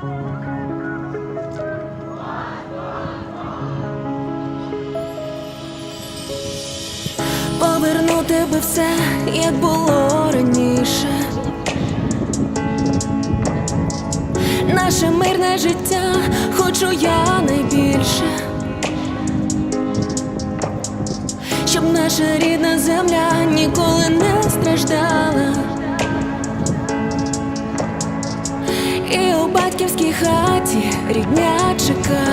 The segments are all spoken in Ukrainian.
Повернути би все, як було раніше. Наше мирне життя хочу я найбільше, щоб наша рідна земля ніколи не страждала. і у батьківській хаті рідня чекає.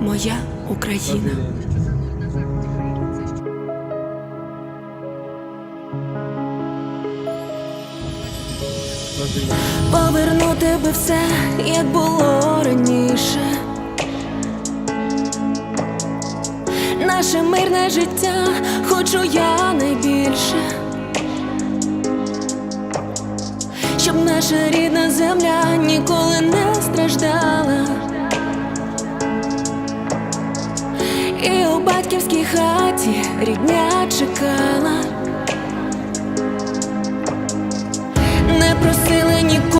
моя Україна. Повернути би все, як було раніше. Наше мирне життя хочу я найбільше, щоб наша рідна земля ніколи не страждала. І у батьківській хаті рідня чекала, не просила.